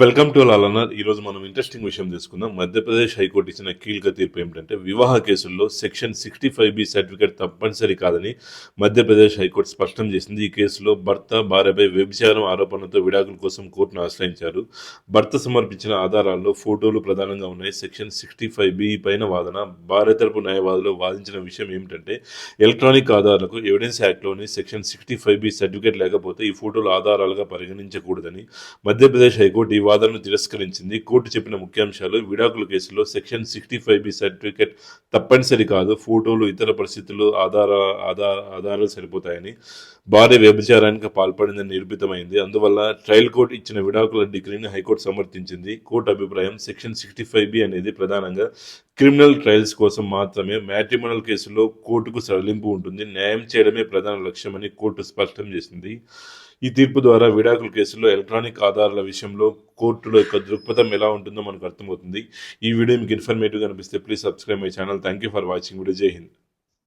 Welcome to లాలన్నర్ ఈ రోజు మనం ఇంట్రెస్టింగ్ విషయం తీసుకుందాం. మధ్యప్రదేశ్ హైకోర్టు ఇచ్చిన కీలక తీర్పు ఏమిటంటే వివాహ కేసుల్లో section sixty five B certificate తప్పనిసరి కాదని మధ్యప్రదేశ్ హైకోర్టు స్పష్టం చేసింది. ఈ కేసులో భర్త భార్యపై వ్యభిచారం ఆరోపణలతో విడాకుల కోసం కోర్టును ఆశ్రయించారు. భర్త సమర్పించిన ఆధారాల్లో ఫోటోలు ప్రధానంగా ఉన్నాయి. సెక్షన్ సిక్స్టీ ఫైవ్ బి పైన వాదన భార్య తరపు న్యాయవాదులు వాదించిన విషయం ఏమిటంటే ఎలక్ట్రానిక్ ఆధారాలకు evidence యాక్ట్లోని section sixty five B certificate లేకపోతే ఈ ఫోటోలు ఆధారాలుగా పరిగణించకూడదని మధ్యప్రదేశ్ హైకోర్టు ఈ వాదనను తిరస్కరించింది. కోర్టు చెప్పిన ముఖ్యాంశాలు విడాకుల కేసులో section sixty five B certificate తప్పనిసరి కాదు. ఫోటోలు ఇతర పరిస్థితులు ఆధార ఆధార ఆధారాలు సరిపోతాయని భార్య వ్యభిచారానికి పాల్పడిందని నిరూపితమైంది. అందువల్ల ట్రయల్ కోర్టు ఇచ్చిన విడాకుల డిగ్రీని హైకోర్టు సమర్థించింది. కోర్టు అభిప్రాయం సెక్షన్ సిక్స్టీ ఫైవ్ బి అనేది ప్రధానంగా క్రిమినల్ ట్రయల్స్ కోసం మాత్రమే మ్యాట్రిమోనల్ కేసులో కోర్టుకు సడలింపు ఉంటుంది. న్యాయం చేయడమే ప్రధాన లక్ష్యమని కోర్టు స్పష్టం చేసింది. ఈ తీర్పు ద్వారా విడాకుల కేసులో ఎలక్ట్రానిక్ ఆధారాల విషయంలో కోర్టులో యొక్క దృక్పథం ఎలా ఉంటుందో మనకు అర్థమవుతుంది. ఈ వీడియో మీకు ఇన్ఫర్మేటివ్గా అనిపిస్తే please subscribe my channel. Thank you for watching. Video జై హింద్.